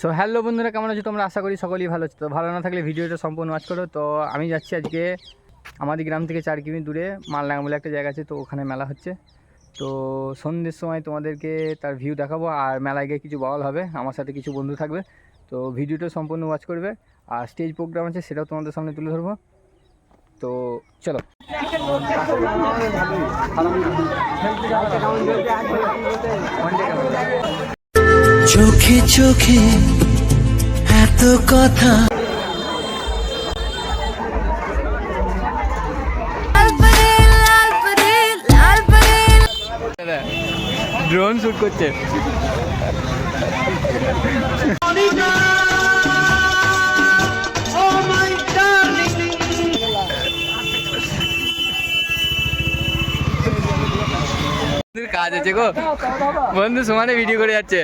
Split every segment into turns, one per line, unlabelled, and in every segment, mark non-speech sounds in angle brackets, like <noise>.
So hello বন্ধুরা, কেমন আছো তোমরা? আশা করি সকলেই ভালো আছো। তো ভালো না থাকলে ভিডিওটা সম্পূর্ণ ওয়াচ করো। তো আমি যাচ্ছি আজকে আমাদের গ্রাম থেকে চার কিমি দূরে, মালডাঙ্গা বলে একটা জায়গা আছে, তো ওখানে মেলা হচ্ছে। তো সন্ধ্যের সময় তোমাদেরকে তার ভিউ দেখাবো, আর মেলায় গিয়ে কিছু বল হবে, আমার সাথে কিছু বন্ধু থাকবে। তো ভিডিওটা সম্পূর্ণ ওয়াচ করবে, আর স্টেজ প্রোগ্রাম আছে, সেটাও তোমাদের সামনে তুলে ধরবো। তো চলো।
চোখে চোখে এত কথা।
ড্রোন শুট করছে। আছে গো বন্ধু, সমানে ভিডিও করে যাচ্ছে।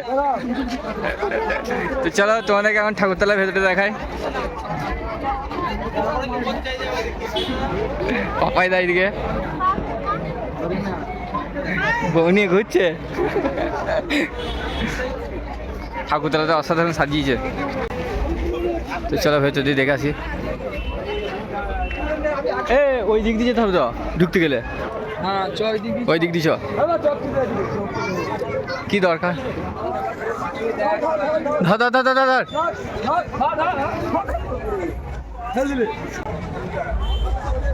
তো চলো, তোমাদেরকে এখন ঠাকুরতলা ভেতরে দেখায় পাপাই দা এদিকে। বউ নিয়ে ঘুরছে। ঠাকুরতলাটা অসাধারণ সাজিয়েছে। তো চলো, ভেতর দিয়ে দেখে আসি। এ, ওই দিক দিয়ে যেতে হবে তো, ঢুকতে গেলে। ওই দিক দিয়ে চ। কি দরকার ধর ধর ধর ধর ধর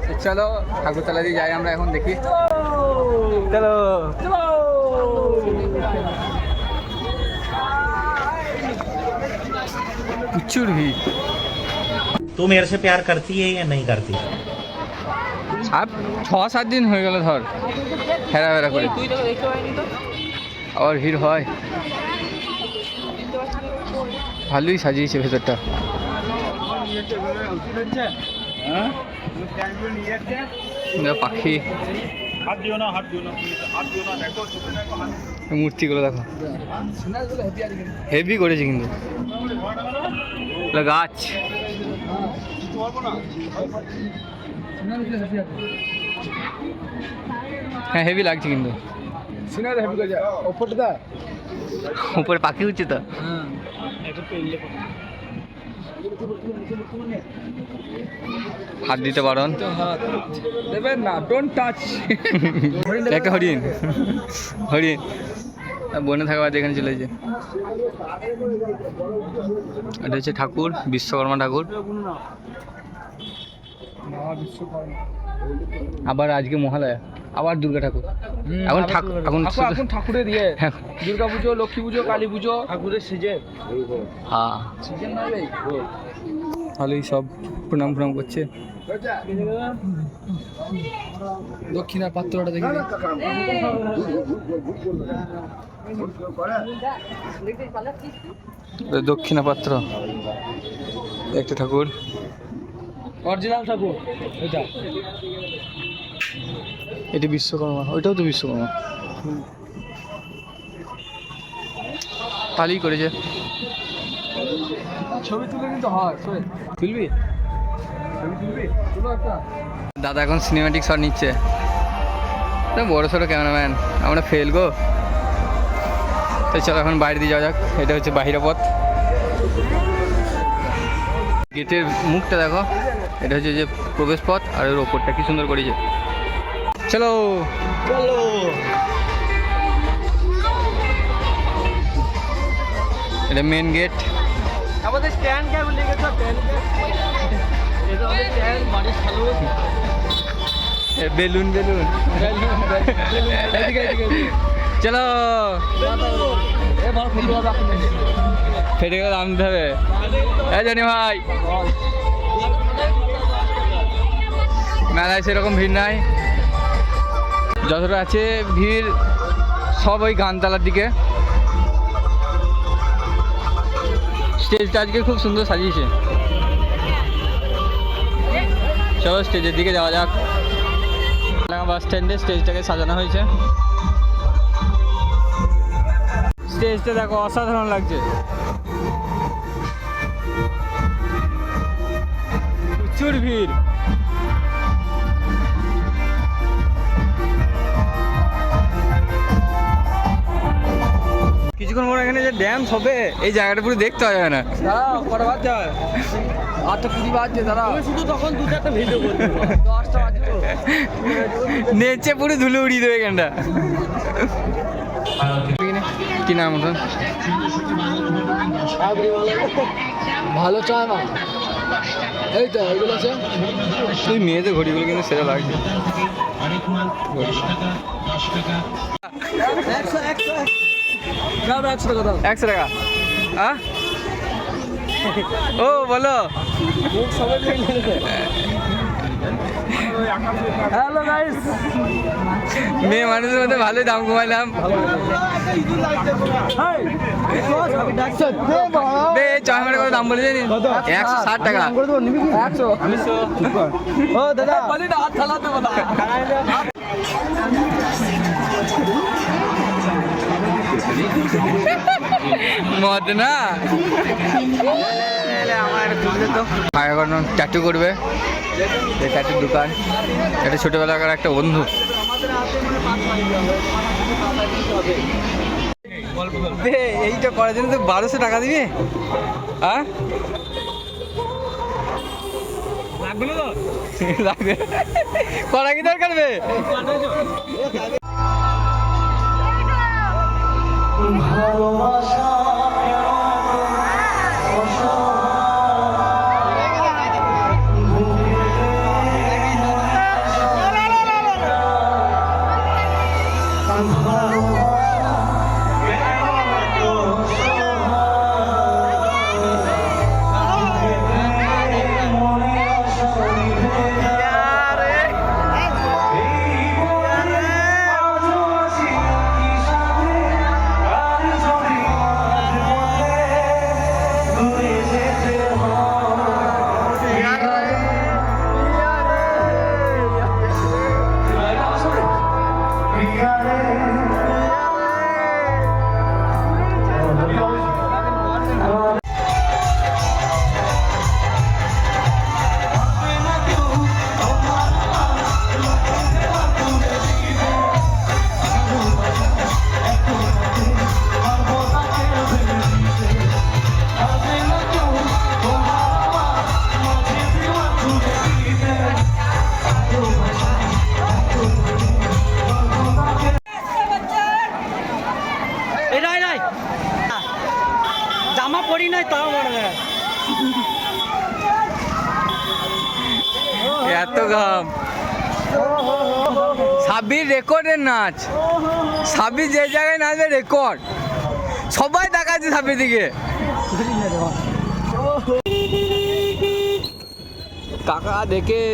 তো চলো ঠাকুরতলা দিয়ে যাই আমরা এখন দেখি চলো প্রচুর ভিড়
तू मेरे से प्यार करती है या नहीं करती
আর ছ সাত দিন হয়ে গেল ধর হেরা হেরা করে। আবার ভিড় হয়। ভালোই সাজিয়েছে ভেতরটা। পাখি। মূর্তিগুলো দেখো। হেভি করেছে কিন্তু। গাছ। হ্যাঁ হেভি লাগছে কিন্তু।
সিনারে হেভি করে ওপরটা
উপরে পাখি উঠছে তো। হাত দিতে পারন।
দেবেন না ডোন্ট টাচ
একটা হরিণ। হরিণ। বনে থাকা এখানে চলে যায় এটা হচ্ছে ঠাকুর বিশ্বকর্মা ঠাকুর। আবার আজকে মহালয়া। আবার দুর্গা ঠাকুর। এখন ঠাকুর। এখন
এখন ঠাকুরের ইয়ে দুর্গা পুজো লক্ষ্মী পুজো কালী পুজো। ঠাকুরের সিজন।
হ্যাঁ।
সিজন না
ভালোই সব প্রণাম প্রণাম করছে।
দক্ষিণা পাত্রটা দেখি।
দক্ষিণা পাত্র। একটা ঠাকুর।
অরিজিনাল ঠাকুর এটা।
এটি বিশ্বকর্মা ওইটাও তো বিশ্বকর্মা। ভালোই করেছে।
ছবি তুলে কিন্তু হয়
তুলবি? দাদা এখন সিনেমাটিক শট নিচ্ছে। বড় সড়ো ক্যামেরাম্যান আমরা ফেল গো। তো চলো এখন বাইরে দিয়ে যাওয়া যাক এটা হচ্ছে বাহিরা পথ গেটের মুখটা দেখো এটা হচ্ছে যে প্রবেশ পথ আর এর ওপরটা কি সুন্দর করেছে। চলো।
चलो
এটা মেন গেট
আমাদের স্ট্যান্ড কেমন লেগেছে চালু
বেলুন বেলুন।
এদিকে <laughs>
চলো। ফেটে গেলে দিতে হবে। এই জানি ভাই। মেলায় সেরকম ভিড় নাই। যতটা আছে ভিড়, সব ওই গানতলার দিকে। স্টেজটা আজকে খুব সুন্দর সাজিয়েছে। চলো স্টেজের দিকে যাওয়া যাক। বাস স্ট্যান্ডে স্টেজটাকে সাজানো হয়েছে। স্টেজটা দেখো অসাধারণ লাগছে। প্রচুর ভিড়। কিছুক্ষণ পর এখানে যে ড্যাম হবে এই জায়গাটা পুরো দেখতে হবে না।
দাঁড়াও কটা বাজছে আটটা কুড়ি বাজছে দাঁড়াও। শুধু তখন দু চারটা ভিডিও করব দশটা বাজছে
নেচে পুরো ধুলো উড়িয়ে দেবে এখানটা। কি নাম মতন
ভালো চা না। এই তো এইগুলো আছে।
তুই মেয়েদের ঘড়িগুলো কিন্তু সেটা লাগছে।
একশো টাকা।
হ্যাঁ ও বলো।
হ্যালো গাইস
মেয়ে মানুষের মধ্যে ভালোই দাম কমাইলাম। মারে করে দাম বলে জানি একশো ষাট টাকা।
একশো। <laughs> ও দাদা।
মদ না? ট্যাটু করবে? এই ট্যাটুর দোকান। এটা ছোটোবেলাকার একটা বন্ধু। এইটা করার জন্য তো বারোশো টাকা দিবে। হ্যাঁ? লাগবে করা কি দরকার বে?
এটাই জামা নাই, তাও হয়
এত ঘাম। সাবির রেকর্ডের নাচ। সাবির যে জায়গায় নাচবে, রেকর্ড। সবাই দেখাচ্ছে সাবির দিকে। কাকা দেখে।